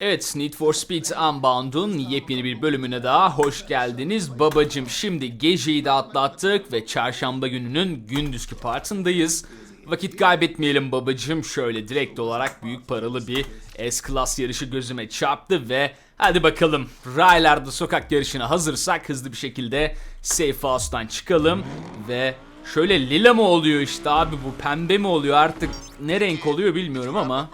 Evet, Need for Speed Unbound'un yepyeni bir bölümüne daha hoş geldiniz. Babacım şimdi geceyi de atlattık ve çarşamba gününün gündüzkü partındayız. Vakit kaybetmeyelim babacım. Şöyle direkt olarak büyük paralı bir S-Class yarışı gözüme çarptı ve hadi bakalım raylarda sokak yarışına hazırsak hızlı bir şekilde Safe House'tan çıkalım ve şöyle lila mı oluyor işte abi bu pembe mi oluyor artık ne renk oluyor bilmiyorum ama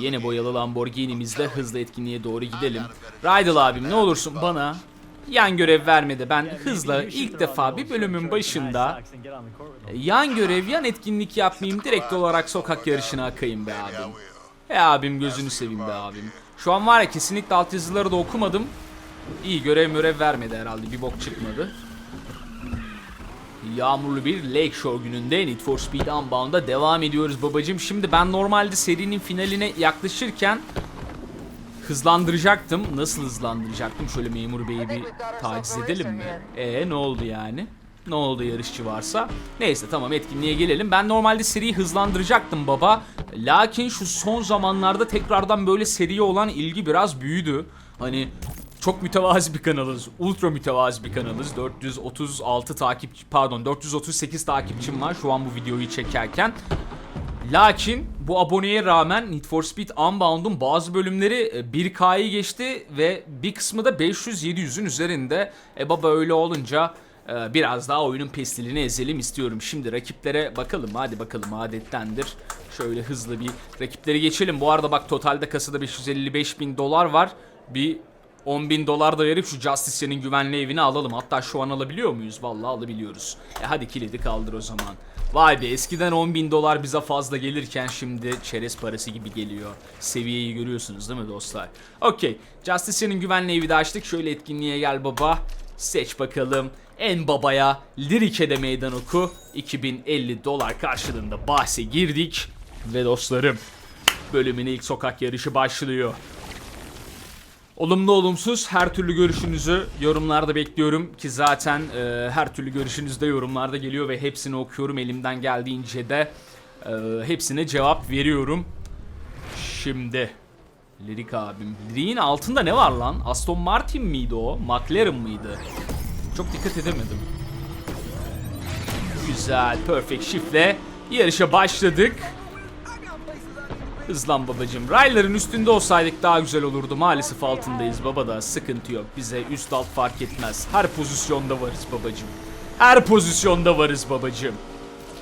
Yeni boyalı Lamborghini'mizle hızlı etkinliğe doğru gidelim. Rydal abim ne olursun bana yan görev vermedi. Ben hızla ilk defa bir bölümün başında yan görev yan etkinlik yapmayayım direkt olarak sokak yarışına akayım be abim. E abim gözünü seveyim be abim. Şu an var ya kesinlikle altyazıları da okumadım. İyi görev görev vermedi herhalde bir bok çıkmadı. Yağmurlu bir Lakeshore gününde Need for Speed Unbound'a devam ediyoruz babacım. Şimdi ben normalde serinin finaline yaklaşırken hızlandıracaktım. Nasıl hızlandıracaktım? Şöyle memur beyi bir taciz edelim mi? Ee ne oldu yani? Ne oldu yarışçı varsa? Neyse tamam etkinliğe gelelim. Ben normalde seriyi hızlandıracaktım baba. Lakin şu son zamanlarda tekrardan böyle seriye olan ilgi biraz büyüdü. Hani çok mütevazi bir kanalız. Ultra mütevazi bir kanalız. 436 takipçi pardon 438 takipçim var şu an bu videoyu çekerken. Lakin bu aboneye rağmen Need for Speed Unbound'un bazı bölümleri e, 1K'yı geçti ve bir kısmı da 500-700'ün üzerinde. E baba öyle olunca e, biraz daha oyunun pestilini ezelim istiyorum. Şimdi rakiplere bakalım hadi bakalım adettendir. Şöyle hızlı bir rakipleri geçelim. Bu arada bak totalde kasada 555 bin dolar var. Bir 10 bin dolar da verip şu Justice'nin güvenli evini alalım. Hatta şu an alabiliyor muyuz? Vallahi alabiliyoruz. E hadi kilidi kaldır o zaman. Vay be eskiden 10 bin dolar bize fazla gelirken şimdi çerez parası gibi geliyor. Seviyeyi görüyorsunuz değil mi dostlar? Okey. Justice'nin güvenli evi de açtık. Şöyle etkinliğe gel baba. Seç bakalım. En babaya Lirik'e de meydan oku. 2050 dolar karşılığında bahse girdik. Ve dostlarım bölümün ilk sokak yarışı başlıyor. Olumlu olumsuz her türlü görüşünüzü yorumlarda bekliyorum ki zaten e, her türlü görüşünüz de yorumlarda geliyor ve hepsini okuyorum elimden geldiğince de e, hepsine cevap veriyorum. Şimdi Lirik abim. Lirik'in altında ne var lan? Aston Martin miydi o? McLaren mıydı? Çok dikkat edemedim. Güzel, perfect shift'le yarışa başladık. Hızlan babacım. Rayların üstünde olsaydık daha güzel olurdu. Maalesef altındayız baba da. Sıkıntı yok. Bize üst alt fark etmez. Her pozisyonda varız babacım. Her pozisyonda varız babacım.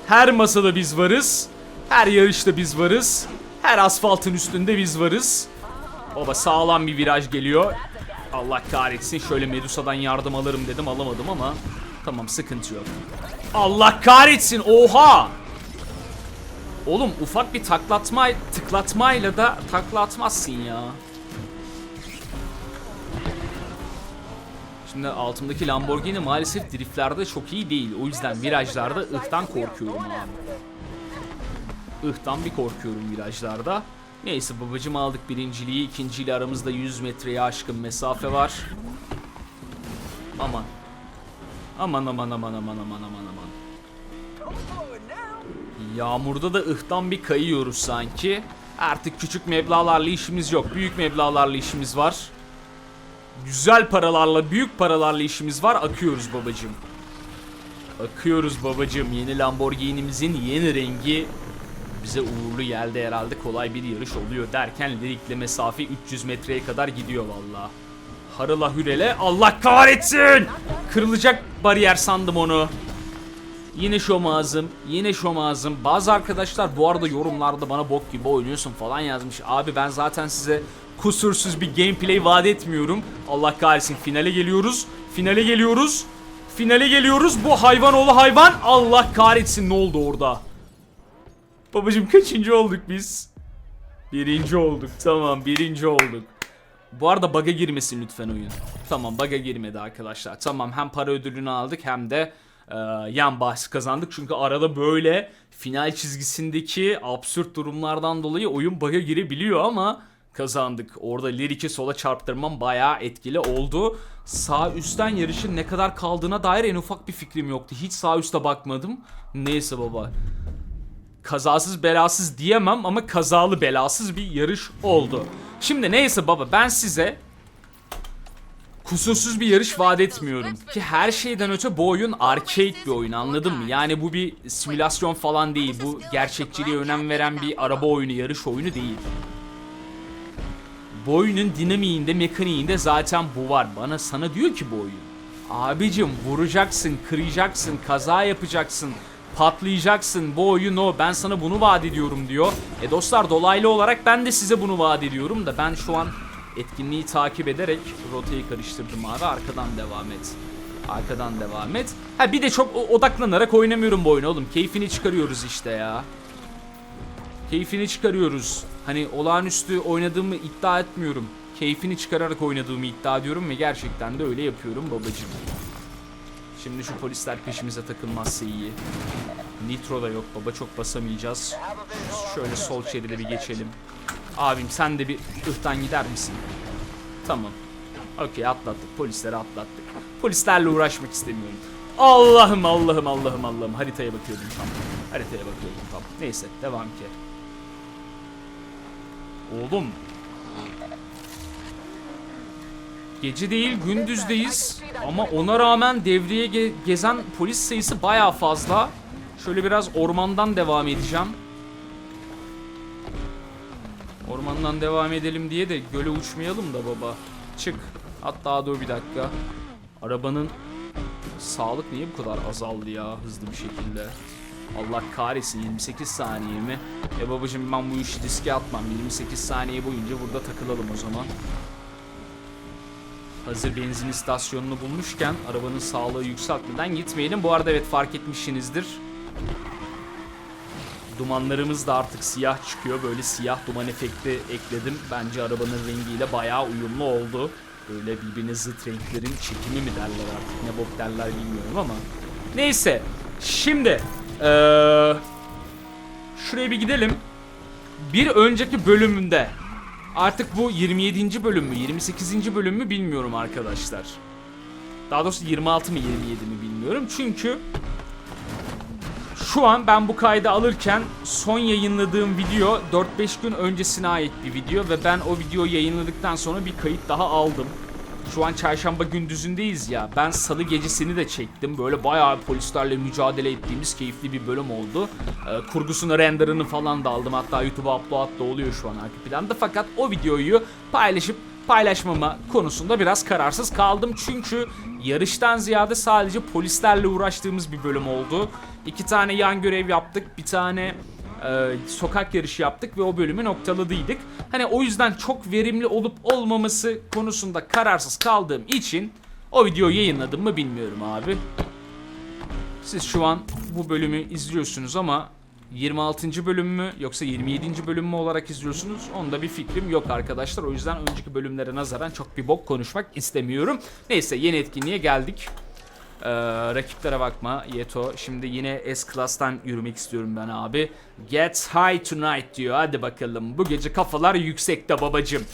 Her masada biz varız. Her yarışta biz varız. Her asfaltın üstünde biz varız. Baba sağlam bir viraj geliyor. Allah kahretsin. Şöyle Medusa'dan yardım alırım dedim alamadım ama. Tamam sıkıntı yok. Allah kahretsin. Oha. Oğlum ufak bir taklatma tıklatmayla da takla atmazsın ya. Şimdi altımdaki Lamborghini maalesef driftlerde çok iyi değil. O yüzden virajlarda ıhtan korkuyorum abi. Ihtan bir korkuyorum virajlarda. Neyse babacım aldık birinciliği. ikinciyle aramızda 100 metreye aşkın mesafe var. Aman. Aman aman aman aman aman aman aman. Yağmurda da ıhtan bir kayıyoruz sanki. Artık küçük meblalarla işimiz yok. Büyük meblalarla işimiz var. Güzel paralarla, büyük paralarla işimiz var. Akıyoruz babacım. Akıyoruz babacım. Yeni Lamborghini'mizin yeni rengi bize uğurlu geldi herhalde. Kolay bir yarış oluyor derken lirikle mesafe 300 metreye kadar gidiyor valla. Harala hürele Allah kahretsin! Kırılacak bariyer sandım onu. Yine şom ağzım, yine şom ağzım. Bazı arkadaşlar bu arada yorumlarda bana bok gibi oynuyorsun falan yazmış. Abi ben zaten size kusursuz bir gameplay vaat etmiyorum. Allah kahretsin finale geliyoruz. Finale geliyoruz. Finale geliyoruz. Bu hayvan oğlu hayvan. Allah kahretsin ne oldu orada? Babacım kaçıncı olduk biz? Birinci olduk. Tamam birinci olduk. Bu arada bug'a girmesin lütfen oyun. Tamam bug'a girmedi arkadaşlar. Tamam hem para ödülünü aldık hem de e, yan bahsi kazandık. Çünkü arada böyle final çizgisindeki absürt durumlardan dolayı oyun bug'a girebiliyor ama kazandık. Orada Lirik'i sola çarptırmam bayağı etkili oldu. Sağ üstten yarışın ne kadar kaldığına dair en ufak bir fikrim yoktu. Hiç sağ üste bakmadım. Neyse baba. kazasız belasız diyemem ama kazalı belasız bir yarış oldu. Şimdi neyse baba ben size kusursuz bir yarış vaat etmiyorum. Ki her şeyden öte bu oyun arcade bir oyun anladın mı? Yani bu bir simülasyon falan değil. Bu gerçekçiliğe önem veren bir araba oyunu, yarış oyunu değil. Bu oyunun dinamiğinde, mekaniğinde zaten bu var. Bana sana diyor ki bu oyun. Abicim vuracaksın, kıracaksın, kaza yapacaksın, patlayacaksın. Bu oyun o. Ben sana bunu vaat ediyorum diyor. E dostlar dolaylı olarak ben de size bunu vaat ediyorum da ben şu an etkinliği takip ederek rotayı karıştırdım abi. Arkadan devam et. Arkadan devam et. Ha bir de çok odaklanarak oynamıyorum bu oyunu oğlum. Keyfini çıkarıyoruz işte ya. Keyfini çıkarıyoruz. Hani olağanüstü oynadığımı iddia etmiyorum. Keyfini çıkararak oynadığımı iddia ediyorum ve gerçekten de öyle yapıyorum babacım. Şimdi şu polisler peşimize takılmazsa iyi. Nitro da yok baba çok basamayacağız. Şöyle sol şeride bir geçelim. Abim sen de bir ıhtan gider misin? Tamam. Okey atlattık. Polisleri atlattık. Polislerle uğraşmak istemiyorum. Allah'ım Allah'ım Allah'ım Allah'ım. Haritaya bakıyordum tam. Haritaya bakıyordum tam. Neyse devam ki. Oğlum. Gece değil gündüzdeyiz ama ona rağmen devreye ge- gezen polis sayısı baya fazla. Şöyle biraz ormandan devam edeceğim. Ormandan devam edelim diye de göle uçmayalım da baba. Çık. Hatta dur bir dakika. Arabanın sağlık niye bu kadar azaldı ya hızlı bir şekilde? Allah kahretsin 28 saniye mi? E babacım ben bu işi riske atmam. 28 saniye boyunca burada takılalım o zaman. Hazır benzin istasyonunu bulmuşken arabanın sağlığı yükseltmeden gitmeyelim. Bu arada evet fark etmişsinizdir. Dumanlarımız da artık siyah çıkıyor. Böyle siyah duman efekti ekledim. Bence arabanın rengiyle bayağı uyumlu oldu. Böyle birbirine zıt renklerin çekimi mi derler artık ne bok derler bilmiyorum ama. Neyse. Şimdi eee şuraya bir gidelim. Bir önceki bölümünde artık bu 27. bölüm mü 28. bölüm mü bilmiyorum arkadaşlar. Daha doğrusu 26 mı 27 mi bilmiyorum. Çünkü şu an ben bu kaydı alırken son yayınladığım video 4-5 gün öncesine ait bir video ve ben o videoyu yayınladıktan sonra bir kayıt daha aldım. Şu an çarşamba gündüzündeyiz ya. Ben salı gecesini de çektim. Böyle bayağı polislerle mücadele ettiğimiz keyifli bir bölüm oldu. Ee, kurgusunu, renderını falan da aldım. Hatta YouTube'a upload da oluyor şu an arka planda. Fakat o videoyu paylaşıp paylaşmama konusunda biraz kararsız kaldım. Çünkü yarıştan ziyade sadece polislerle uğraştığımız bir bölüm oldu. İki tane yan görev yaptık. Bir tane e, sokak yarışı yaptık ve o bölümü noktaladıydık. Hani o yüzden çok verimli olup olmaması konusunda kararsız kaldığım için o videoyu yayınladım mı bilmiyorum abi. Siz şu an bu bölümü izliyorsunuz ama 26. bölüm mü yoksa 27. bölüm mü olarak izliyorsunuz? Onda bir fikrim yok arkadaşlar. O yüzden önceki bölümlere nazaran çok bir bok konuşmak istemiyorum. Neyse yeni etkinliğe geldik. Ee, rakiplere bakma Yeto. Şimdi yine S-Class'tan yürümek istiyorum ben abi. Get high tonight diyor. Hadi bakalım. Bu gece kafalar yüksekte babacım.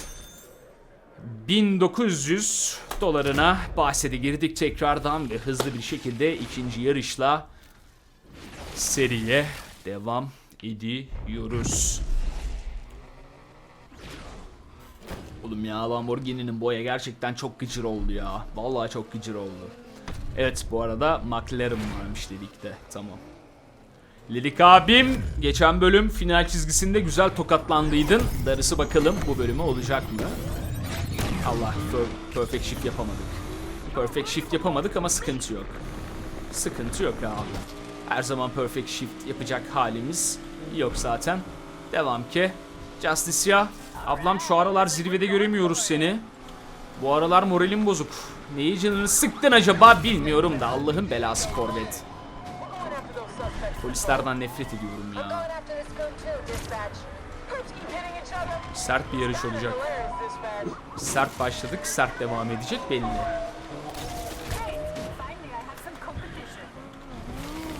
1900 dolarına bahsede girdik tekrardan ve hızlı bir şekilde ikinci yarışla seriye devam ediyoruz. Oğlum ya Lamborghini'nin boya gerçekten çok gıcır oldu ya. Vallahi çok gıcır oldu. Evet bu arada McLaren varmış de tamam. Lilik abim geçen bölüm final çizgisinde güzel tokatlandıydın. Darısı bakalım bu bölümü olacak mı? Allah per- perfect shift yapamadık. Perfect shift yapamadık ama sıkıntı yok. Sıkıntı yok abi. Her zaman perfect shift yapacak halimiz yok zaten. Devam ki. Justice. Ablam şu aralar zirvede göremiyoruz seni. Bu aralar moralim bozuk. Neyi canını sıktın acaba bilmiyorum da Allah'ın belası Corvette. Polislerden nefret ediyorum ya. Sert bir yarış olacak. Sert başladık, sert devam edecek belli.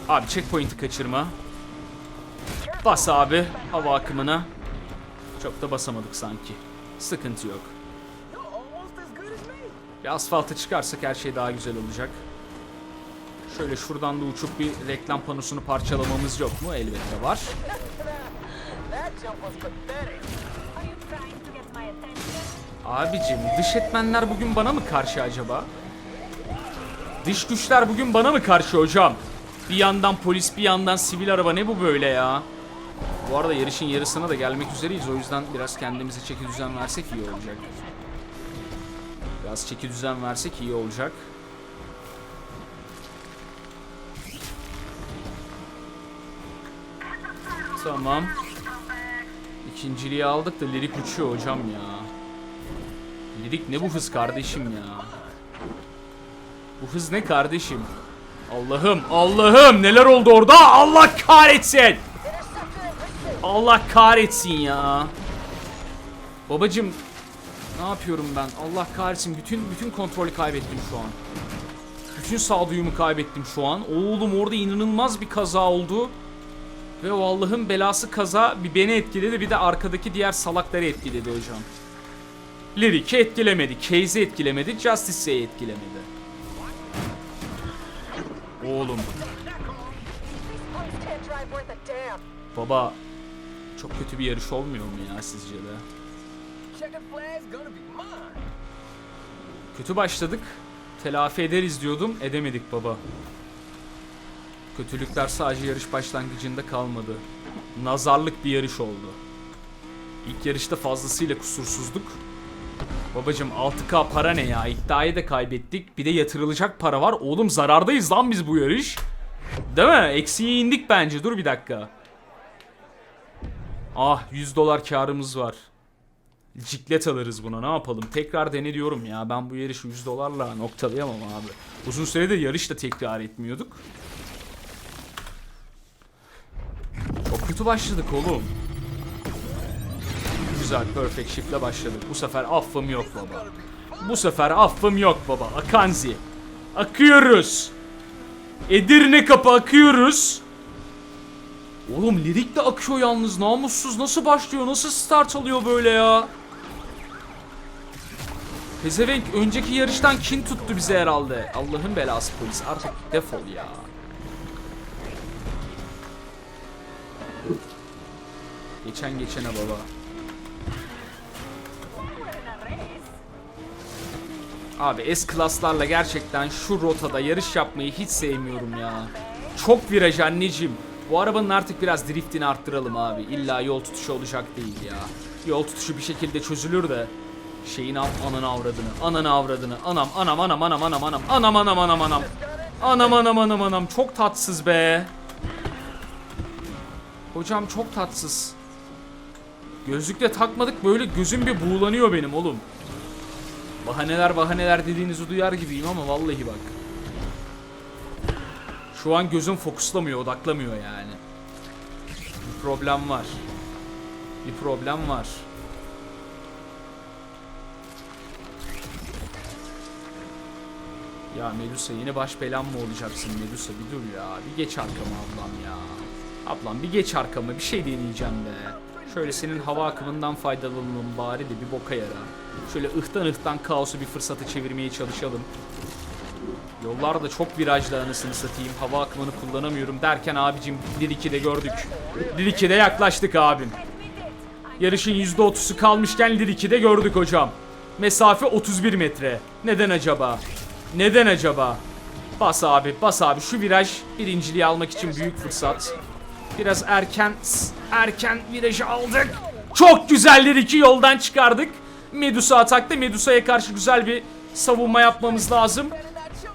Abi checkpoint'i kaçırma. Bas abi hava akımına. Çok da basamadık sanki. Sıkıntı yok. Bir asfalta çıkarsak her şey daha güzel olacak. Şöyle şuradan da uçup bir reklam panosunu parçalamamız yok mu? Elbette var. Abicim dış etmenler bugün bana mı karşı acaba? Dış güçler bugün bana mı karşı hocam? Bir yandan polis bir yandan sivil araba ne bu böyle ya? Bu arada yarışın yarısına da gelmek üzereyiz o yüzden biraz kendimize çeki düzen versek iyi olacak. Biraz çeki düzen versek iyi olacak. Tamam. İkinciliği aldık da lirik uçuyor hocam ya. Lirik ne bu hız kardeşim ya? Bu hız ne kardeşim? Allah'ım Allah'ım neler oldu orada? Allah kahretsin! Allah kahretsin ya. Babacım ne yapıyorum ben? Allah kahretsin bütün bütün kontrolü kaybettim şu an. Bütün sağduyumu kaybettim şu an. Oğlum orada inanılmaz bir kaza oldu. Ve o Allah'ın belası kaza bir beni etkiledi bir de arkadaki diğer salakları etkiledi hocam. Lyric'i etkilemedi, Case'i etkilemedi, Justice'i etkilemedi. Oğlum, baba çok kötü bir yarış olmuyor mu ya sizce de? Kötü başladık, telafi ederiz diyordum, edemedik baba. Kötülükler sadece yarış başlangıcında kalmadı. Nazarlık bir yarış oldu. İlk yarışta fazlasıyla kusursuzduk. Babacım 6K para ne ya? İddiayı da kaybettik. Bir de yatırılacak para var. Oğlum zarardayız lan biz bu yarış. Değil mi? Eksiye indik bence. Dur bir dakika. Ah 100 dolar karımız var. Ciklet alırız buna ne yapalım. Tekrar dene diyorum ya. Ben bu yarışı 100 dolarla noktalayamam abi. Uzun süredir yarış da tekrar etmiyorduk. Çok kötü başladık oğlum. Güzel perfect shift'le başladık. Bu sefer affım yok baba. Bu sefer affım yok baba. Akanzi. Akıyoruz. Edirne kapı akıyoruz. Oğlum lirik de akıyor yalnız namussuz. Nasıl başlıyor? Nasıl start alıyor böyle ya? Pezevenk önceki yarıştan kin tuttu bize herhalde. Allah'ın belası polis artık defol ya. Geçen geçene baba. Abi S klaslarla gerçekten şu rotada yarış yapmayı hiç sevmiyorum ya. Çok viraj anneciğim. Bu arabanın artık biraz driftini arttıralım abi. İlla yol tutuşu olacak değil ya. Yol tutuşu bir şekilde çözülür de. Şeyin al ananı avradını. Ananı avradını. Anam anam anam anam anam anam. Anam anam anam anam. Anam anam anam anam. Çok tatsız be. Hocam çok tatsız. Gözlükle takmadık böyle gözüm bir buğulanıyor benim oğlum. Bahaneler bahaneler dediğinizi duyar gibiyim ama vallahi bak. Şu an gözüm fokuslamıyor, odaklamıyor yani. Bir problem var. Bir problem var. Ya Medusa yeni baş belam mı olacaksın Medusa bir dur ya. Bir geç arkama ablam ya. Ablam bir geç arkama bir şey deneyeceğim be. Şöyle senin hava akımından faydalanalım bari de bir boka yara. Şöyle ıhtan ıhtan kaosu bir fırsata çevirmeye çalışalım. Yollar da çok virajlı anasını satayım. Hava akımını kullanamıyorum derken abicim Lirik'i de gördük. Lirik'i de yaklaştık abim. Yarışın %30'u kalmışken Lirik'i de gördük hocam. Mesafe 31 metre. Neden acaba? Neden acaba? Bas abi, bas abi. Şu viraj birinciliği almak için büyük fırsat. Biraz erken erken virajı aldık. Çok güzeller iki yoldan çıkardık. Medusa atakta. Medusa'ya karşı güzel bir savunma yapmamız lazım.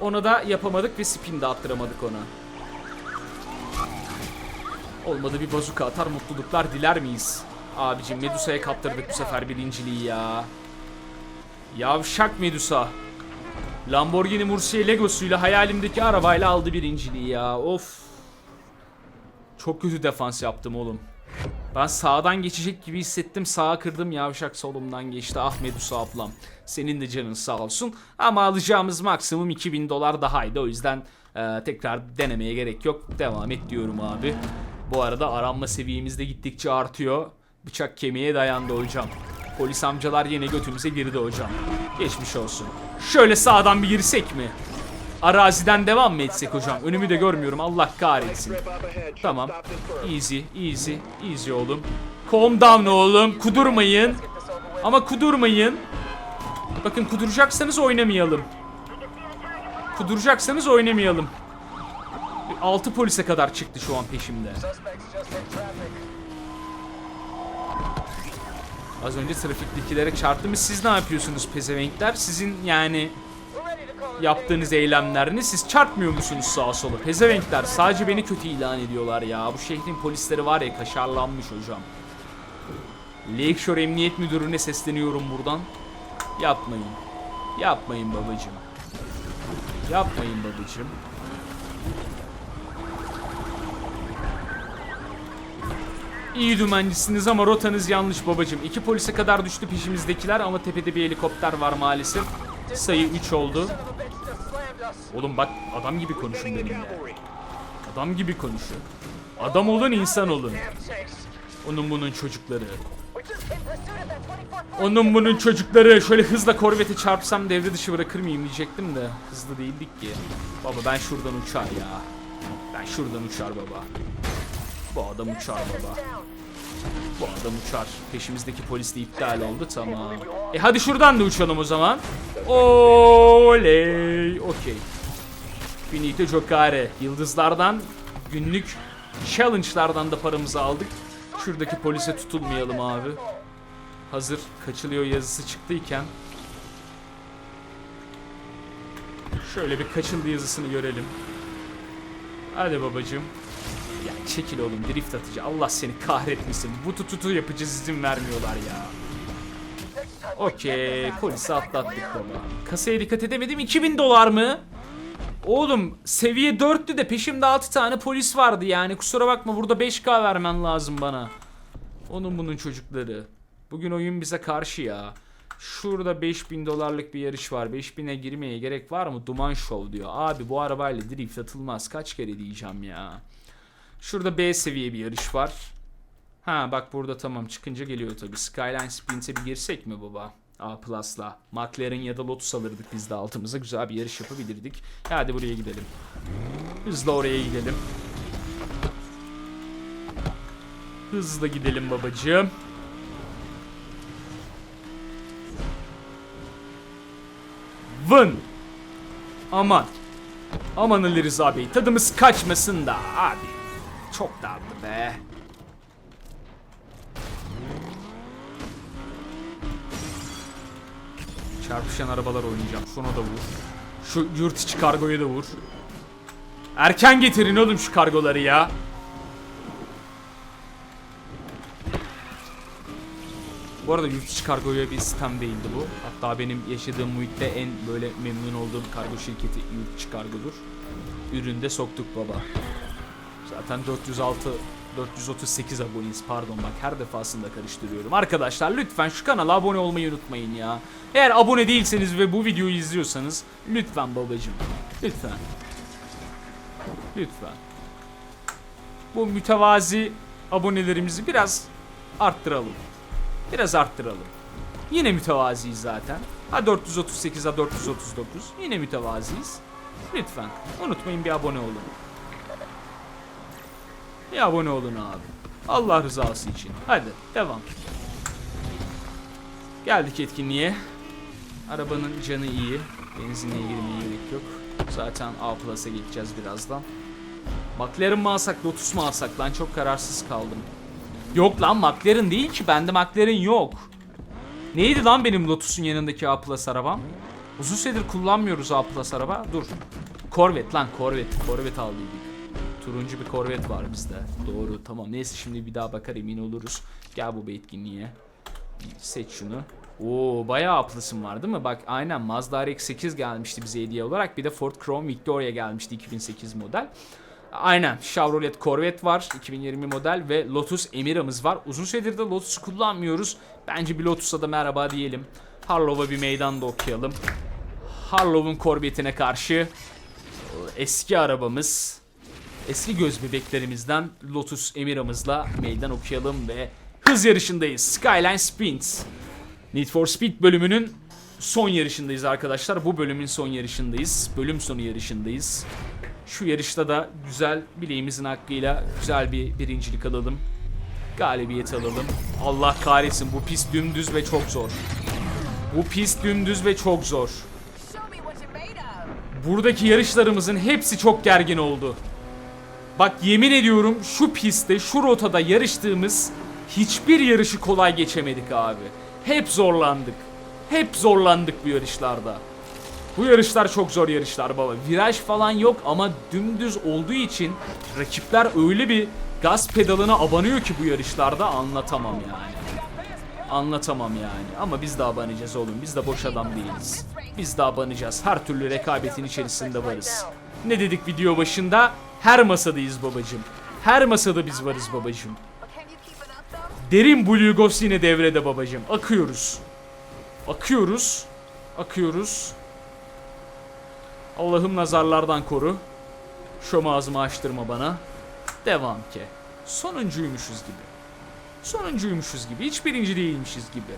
Ona da yapamadık ve spin de attıramadık ona. Olmadı bir bazuka atar mutluluklar diler miyiz? Abicim Medusa'ya kaptırdık bu sefer birinciliği ya. Yavşak Medusa. Lamborghini Murcielago Legos'uyla hayalimdeki arabayla aldı birinciliği ya. Of. Çok kötü defans yaptım oğlum. Ben sağdan geçecek gibi hissettim. Sağa kırdım yavşak solumdan geçti. Ah Medusa ablam. Senin de canın sağ olsun. Ama alacağımız maksimum 2000 dolar dahaydı. O yüzden e, tekrar denemeye gerek yok. Devam et diyorum abi. Bu arada aranma seviyemiz de gittikçe artıyor. Bıçak kemiğe dayandı hocam. Polis amcalar yine götümüze girdi hocam. Geçmiş olsun. Şöyle sağdan bir girsek mi? araziden devam mı etsek hocam? Önümü de görmüyorum. Allah kahretsin. Tamam. Easy, easy, easy oğlum. Calm down oğlum. Kudurmayın. Ama kudurmayın. Bakın kuduracaksanız oynamayalım. Kuduracaksanız oynamayalım. 6 polise kadar çıktı şu an peşimde. Az önce trafiktekilere çarptım. Siz ne yapıyorsunuz pezevenkler? Sizin yani yaptığınız eylemler ne? Siz çarpmıyor musunuz sağa sola? Pezevenkler sadece beni kötü ilan ediyorlar ya. Bu şehrin polisleri var ya kaşarlanmış hocam. Lakeshore Emniyet Müdürü'ne sesleniyorum buradan. Yapmayın. Yapmayın babacım. Yapmayın babacım. İyi dümencisiniz ama rotanız yanlış babacım. İki polise kadar düştü peşimizdekiler ama tepede bir helikopter var maalesef. Sayı 3 oldu. Oğlum bak adam gibi konuşun benimle. Adam gibi konuşun. Adam olun insan olun. Onun bunun çocukları. We just hit pursuit of that 24 Onun bunun çocukları. Şöyle hızla korvete çarpsam devre dışı bırakır mıyım diyecektim de. Hızlı değildik ki. Baba ben şuradan uçar ya. Ben şuradan uçar baba. Bu adam uçar baba. Bu adam uçar. Peşimizdeki polis de iptal oldu tamam. E hadi şuradan da uçalım o zaman. Oley. Okey. Finito giocare. Yıldızlardan günlük challenge'lardan da paramızı aldık. Şuradaki polise tutulmayalım abi. Hazır kaçılıyor yazısı çıktıyken. Şöyle bir kaçıldı yazısını görelim. Hadi babacığım. Çekil oğlum drift atıcı. Allah seni kahretmesin. Bu tututu yapacağız izin vermiyorlar ya. Okey. Polisi atlattık baba. Kasaya dikkat edemedim. 2000 dolar mı? Oğlum seviye 4'tü de peşimde 6 tane polis vardı yani. Kusura bakma burada 5k vermen lazım bana. Onun bunun çocukları. Bugün oyun bize karşı ya. Şurada 5000 dolarlık bir yarış var. 5000'e girmeye gerek var mı? Duman Show diyor. Abi bu arabayla drift atılmaz. Kaç kere diyeceğim ya. Şurada B seviye bir yarış var. Ha bak burada tamam çıkınca geliyor tabii. Skyline Sprint'e bir girsek mi baba? A Plus'la. McLaren ya da Lotus alırdık biz de altımıza. Güzel bir yarış yapabilirdik. Hadi buraya gidelim. Hızla oraya gidelim. Hızla gidelim babacığım. Vın. Aman. Aman Ali Rıza Bey tadımız kaçmasın da abi. Çok dardı be. Çarpışan arabalar oynayacağım. Şuna da vur. Şu yurt içi kargoyu da vur. Erken getirin oğlum şu kargoları ya. Bu arada yurt içi kargoya bir sistem değildi bu. Hatta benim yaşadığım muhitte en böyle memnun olduğum kargo şirketi yurt içi kargodur. Üründe soktuk baba. Zaten 406 438 aboneyiz pardon bak her defasında karıştırıyorum. Arkadaşlar lütfen şu kanala abone olmayı unutmayın ya. Eğer abone değilseniz ve bu videoyu izliyorsanız lütfen babacım. Lütfen. Lütfen. Bu mütevazi abonelerimizi biraz arttıralım. Biraz arttıralım. Yine mütevaziyiz zaten. Ha 438 ha 439. Yine mütevaziyiz. Lütfen unutmayın bir abone olun. Bir abone olun abi. Allah rızası için. Hadi devam. Geldik etkinliğe. Arabanın canı iyi. Benzinliğe girmeye gerek yok. Zaten A Plus'a geçeceğiz birazdan. McLaren mı alsak Lotus mu alsak lan çok kararsız kaldım. Yok lan McLaren değil ki bende McLaren yok. Neydi lan benim Lotus'un yanındaki A Plus arabam? Uzun süredir kullanmıyoruz A Plus araba. Dur. Corvette lan Corvette. Corvette aldıydık. Turuncu bir Corvette var bizde. Doğru tamam. Neyse şimdi bir daha bakar emin oluruz. Gel bu etkinliğe. Seç şunu. Oo bayağı Plus'ım var değil mi? Bak aynen Mazda RX-8 gelmişti bize hediye olarak. Bir de Ford Crown Victoria gelmişti 2008 model. Aynen Chevrolet Corvette var 2020 model ve Lotus Emira'mız var. Uzun süredir de Lotus'u kullanmıyoruz. Bence bir Lotus'a da merhaba diyelim. Harlow'a bir meydan da okuyalım. Harlow'un Corvette'ine karşı eski arabamız, eski göz bebeklerimizden Lotus Emira'mızla meydan okuyalım ve hız yarışındayız. Skyline Sprints. Need for Speed bölümünün son yarışındayız arkadaşlar. Bu bölümün son yarışındayız. Bölüm sonu yarışındayız. Şu yarışta da güzel bileğimizin hakkıyla güzel bir birincilik alalım. Galibiyet alalım. Allah kahretsin bu pist dümdüz ve çok zor. Bu pist dümdüz ve çok zor. Buradaki yarışlarımızın hepsi çok gergin oldu. Bak yemin ediyorum şu pistte, şu rotada yarıştığımız hiçbir yarışı kolay geçemedik abi. Hep zorlandık. Hep zorlandık bu yarışlarda. Bu yarışlar çok zor yarışlar baba. Viraj falan yok ama dümdüz olduğu için rakipler öyle bir gaz pedalına abanıyor ki bu yarışlarda anlatamam yani. Anlatamam yani. Ama biz de abanacağız oğlum. Biz de boş adam değiliz. Biz de abanacağız. Her türlü rekabetin içerisinde varız. Ne dedik video başında? Her masadayız babacım. Her masada biz varız babacım. Derin Blue Ghost yine devrede babacım. Akıyoruz. Akıyoruz. Akıyoruz. Allah'ım nazarlardan koru. Şom ağzımı açtırma bana. Devam ki. Sonuncuymuşuz gibi. Sonuncuymuşuz gibi. Hiç birinci değilmişiz gibi.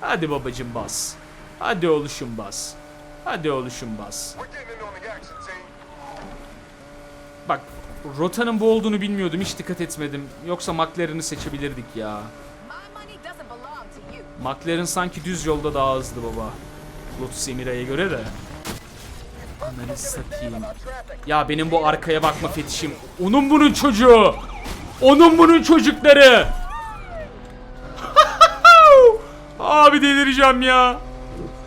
Hadi babacım bas. Hadi oluşum bas. Hadi oluşum bas. Bak rotanın bu olduğunu bilmiyordum. Hiç dikkat etmedim. Yoksa McLaren'ı seçebilirdik ya. McLaren sanki düz yolda daha hızlı baba. Lotus Emira'ya göre de. Ananı satayım. Ya benim bu arkaya bakma fetişim. Onun bunun çocuğu. Onun bunun çocukları. Abi delireceğim ya.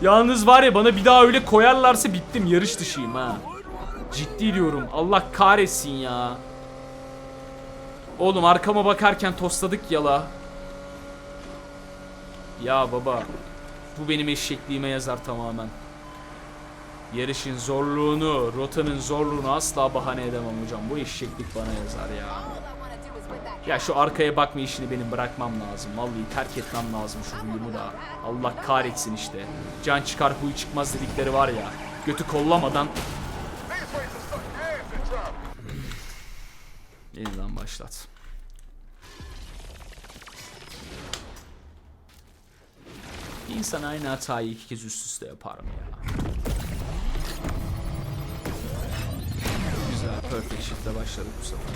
Yalnız var ya bana bir daha öyle koyarlarsa bittim. Yarış dışıyım ha. Ciddi diyorum. Allah kahretsin ya. Oğlum arkama bakarken tosladık yala. Ya baba, bu benim eşekliğime yazar tamamen. Yarışın zorluğunu, rotanın zorluğunu asla bahane edemem hocam. Bu eşeklik bana yazar ya. Ya şu arkaya bakma işini benim bırakmam lazım. Vallahi terk etmem lazım şu huyumu da. Allah kahretsin işte. Can çıkar huy çıkmaz dedikleri var ya. Götü kollamadan yeniden başlat. İnsan aynı hatayı iki kez üst üste yapar mı ya? Güzel, perfect shift'le başladık bu sefer.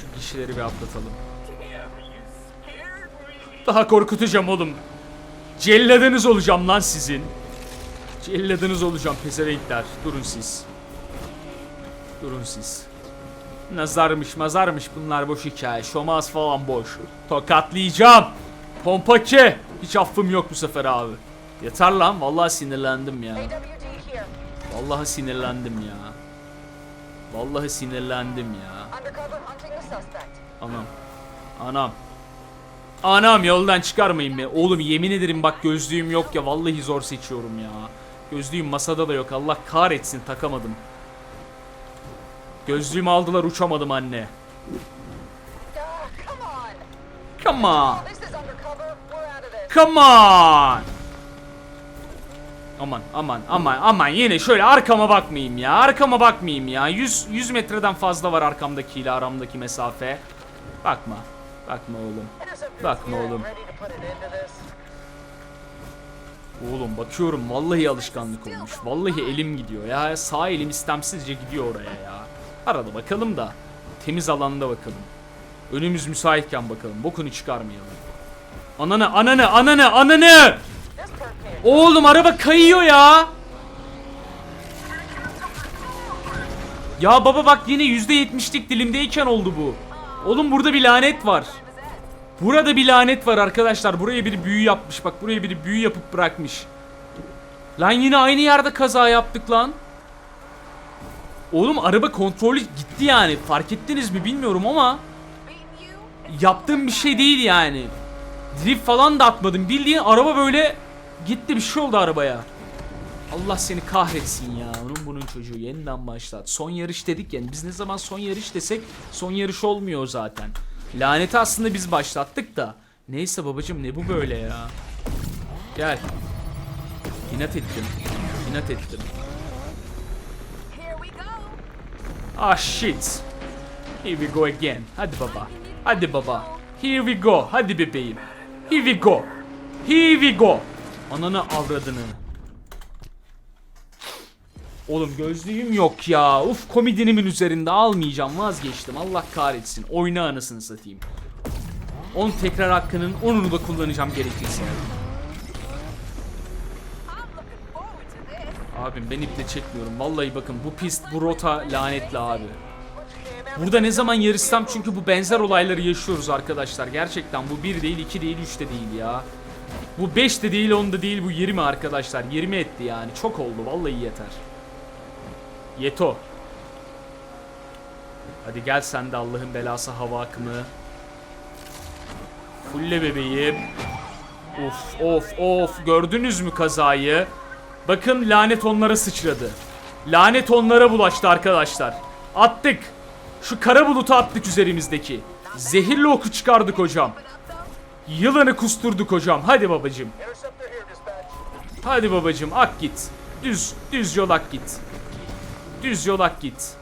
Şu kişileri bir atlatalım. Daha korkutacağım oğlum. Celladınız olacağım lan sizin. Celladınız olacağım pezevenkler. Durun siz. Durun siz. Nazarmış mazarmış bunlar boş hikaye. Şomaz falan boş. Tokatlayacağım. Pompaki. Hiç affım yok bu sefer abi. Yeter lan. Vallahi sinirlendim ya. Vallahi sinirlendim ya. Vallahi sinirlendim ya. Anam. Anam. Anam yoldan çıkarmayın beni. Oğlum yemin ederim bak gözlüğüm yok ya. Vallahi zor seçiyorum ya. Gözlüğüm masada da yok. Allah kahretsin takamadım. Gözlüğümü aldılar uçamadım anne. Come on. Come on. Aman aman aman aman yine şöyle arkama bakmayayım ya. Arkama bakmayayım ya. 100 100 metreden fazla var arkamdakiyle aramdaki mesafe. Bakma. Bakma oğlum. Bakma oğlum. Oğlum bakıyorum vallahi alışkanlık olmuş. Vallahi elim gidiyor ya. Sağ elim istemsizce gidiyor oraya ya. Arada bakalım da. Temiz alanda bakalım. Önümüz müsaitken bakalım. Bokunu çıkarmayalım. Ananı ananı ananı ananı. Oğlum araba kayıyor ya. Ya baba bak yine %70'lik dilimdeyken oldu bu. Oğlum burada bir lanet var. Burada bir lanet var arkadaşlar. Buraya bir büyü yapmış. Bak buraya bir büyü yapıp bırakmış. Lan yine aynı yerde kaza yaptık lan. Oğlum araba kontrolü gitti yani. Fark ettiniz mi bilmiyorum ama yaptığım bir şey değil yani. Drift falan da atmadım. Bildiğin araba böyle gitti bir şey oldu arabaya. Allah seni kahretsin ya. Onun bunun çocuğu yeniden başlat. Son yarış dedik yani. Biz ne zaman son yarış desek son yarış olmuyor zaten. Laneti aslında biz başlattık da. Neyse babacım ne bu böyle ya. Gel. İnat ettim. İnat ettim. Here we go. Ah shit. Here we go again. Hadi baba. Hadi baba. Here we go. Hadi bebeğim. Here we go. Here we go. Ananı avradını. Oğlum gözlüğüm yok ya. Uf komedinimin üzerinde almayacağım vazgeçtim. Allah kahretsin. Oyna anasını satayım. 10 tekrar hakkının 10'unu da kullanacağım gerekirse. Abim ben iple çekmiyorum. Vallahi bakın bu pist bu rota lanetli abi. Burada ne zaman yarışsam çünkü bu benzer olayları yaşıyoruz arkadaşlar. Gerçekten bu 1 değil 2 değil 3 de değil ya. Bu 5 de değil 10 da değil bu 20 arkadaşlar. 20 etti yani. Çok oldu vallahi yeter. Yeto. Hadi gel sen de Allah'ın belası hava akımı. Fulle bebeğim. Of of of gördünüz mü kazayı? Bakın lanet onlara sıçradı. Lanet onlara bulaştı arkadaşlar. Attık. Şu kara bulutu attık üzerimizdeki. Zehirli oku çıkardık hocam. Yılanı kusturduk hocam. Hadi babacım. Hadi babacım ak git. Düz, düz yol ak git. Düz yol ak git.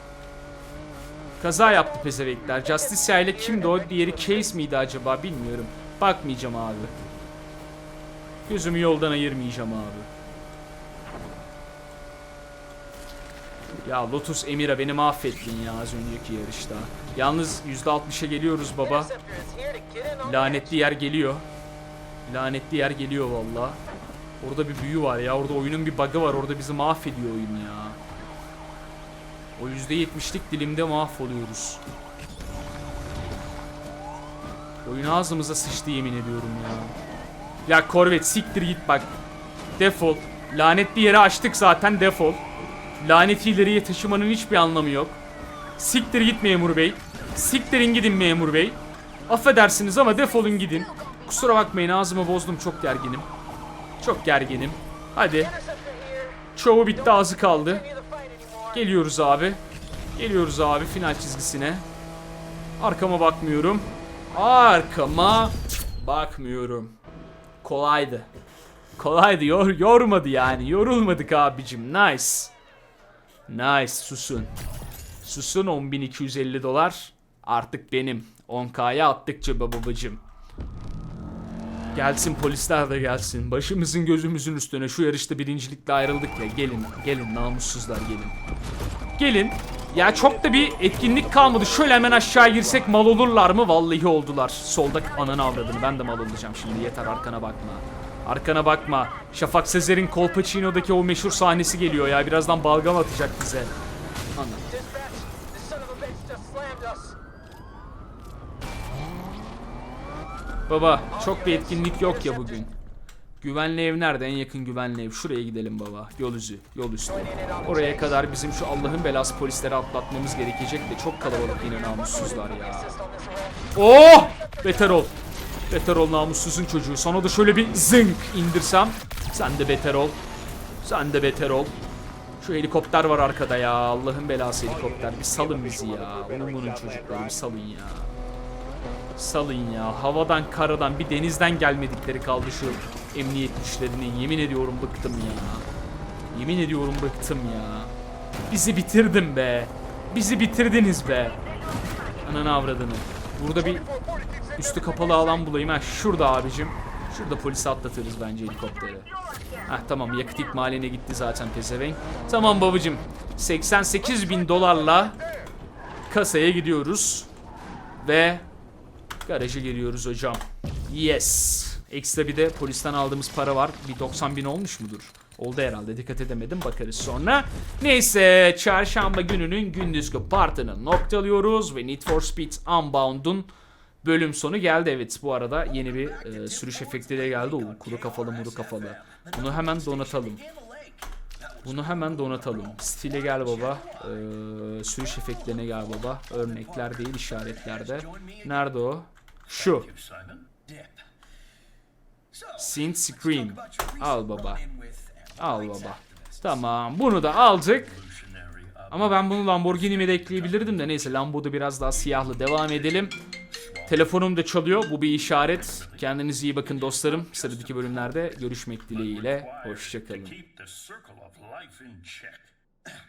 Kaza yaptı pezevenkler. Justicia ile kimdi o? Diğeri Case miydi acaba bilmiyorum. Bakmayacağım abi. Gözümü yoldan ayırmayacağım abi. Ya Lotus Emira beni mahvettin ya az önceki yarışta. Yalnız %60'a geliyoruz baba. Lanetli yer geliyor. Lanetli yer geliyor valla. Orada bir büyü var ya. Orada oyunun bir bug'ı var. Orada bizi mahvediyor oyun ya. O %70'lik dilimde mahvoluyoruz. Oyun ağzımıza sıçtı yemin ediyorum ya. Ya Corvette siktir git bak. Defol. Lanetli yeri açtık zaten defol. Laneti ileriye taşımanın hiçbir anlamı yok. Siktir git memur bey. Siktirin gidin memur bey. Affedersiniz ama defolun gidin. Kusura bakmayın ağzımı bozdum çok gerginim. Çok gerginim. Hadi. Çoğu bitti ağzı kaldı. Geliyoruz abi. Geliyoruz abi final çizgisine. Arkama bakmıyorum. Arkama bakmıyorum. Kolaydı. Kolaydı. Yor, yormadı yani. Yorulmadık abicim. Nice. Nice. Susun. Susun 10.250 dolar. Artık benim. 10k'ya attık cebe babacım. Gelsin polisler de gelsin. Başımızın gözümüzün üstüne şu yarışta birincilikle ayrıldık ya. Gelin. Gelin namussuzlar gelin. Gelin. Ya çok da bir etkinlik kalmadı. Şöyle hemen aşağı girsek mal olurlar mı? Vallahi oldular. Solda ananı avradını. Ben de mal olacağım şimdi. Yeter arkana bakma. Arkana bakma. Şafak Sezer'in Colpacino'daki o meşhur sahnesi geliyor ya. Birazdan balgam atacak bize. Anla. Dispatch, this son of a bitch just slammed us. Baba çok bir etkinlik yok ya bugün. Güvenli ev nerede? En yakın güvenli ev. Şuraya gidelim baba. Yol üstü. Yol üstü. Oraya kadar bizim şu Allah'ın belası polisleri atlatmamız gerekecek de çok kalabalık yine namussuzlar ya. Oh! Beter ol. Beter ol namussuzun çocuğu. Sana da şöyle bir zınk indirsem. Sen de beter ol. Sen de beter ol. Şu helikopter var arkada ya. Allah'ın belası helikopter. Bir salın bizi ya. Onun bunun çocukları bir salın ya. Salın ya. Havadan, karadan, bir denizden gelmedikleri kaldı şu emniyet güçlerinin. Yemin ediyorum bıktım ya. Yemin ediyorum bıktım ya. Bizi bitirdin be. Bizi bitirdiniz be. Ananı avradını. Burada bir üstü kapalı alan bulayım. Ha şurada abicim. Şurada polisi atlatırız bence helikopteri. Heh tamam yakıt ikmaline gitti zaten pezevenk. Tamam babacım. 88 bin dolarla kasaya gidiyoruz. Ve garaja geliyoruz hocam. Yes. Ekstra bir de polisten aldığımız para var. Bir 90 bin olmuş mudur? Oldu herhalde dikkat edemedim bakarız sonra. Neyse çarşamba gününün gündüzkü partını noktalıyoruz ve Need for Speed Unbound'un bölüm sonu geldi. Evet bu arada yeni bir e, sürüş efekti de geldi. O kuru kafalı muru kafalı. Bunu hemen donatalım. Bunu hemen donatalım. Stile gel baba. Ee, sürüş efektlerine gel baba. Örnekler değil işaretlerde. Nerede o? Şu. Synth Scream. Al baba. Al baba. Tamam bunu da aldık. Ama ben bunu Lamborghini'me de ekleyebilirdim de neyse Lambo'da biraz daha siyahlı devam edelim. Telefonum da çalıyor. Bu bir işaret. Kendinize iyi bakın dostlarım. Sıradaki bölümlerde görüşmek dileğiyle. Hoşçakalın.